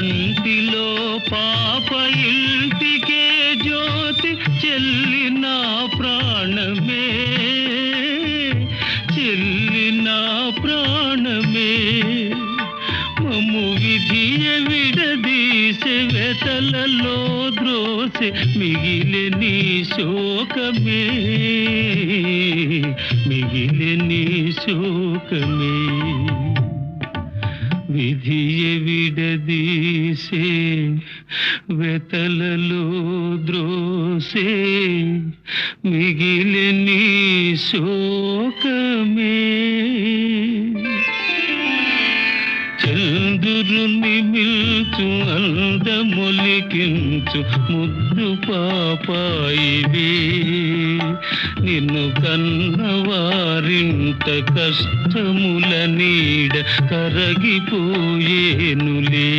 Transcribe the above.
కంటిలో పాప ఇంటికే జ్యోతి చెల్లి నా ప్రాణమే చెల్లి నా ప్రాణమే మమ్ము విధియ విడదీసే వెతలలో ద్రోసె మిగిలి నీ శోకమే మిగిలి నీ శోకమే విధియ విడదీసే వెతలలో ద్రోసే మిగిలి నీ శోకమే. చంద్రుని మిల్చు అందములికించు ముద్దు పాపాయి నిన్ను కన్నవారింత కష్టముల నీడ కరగిపోయేనులే.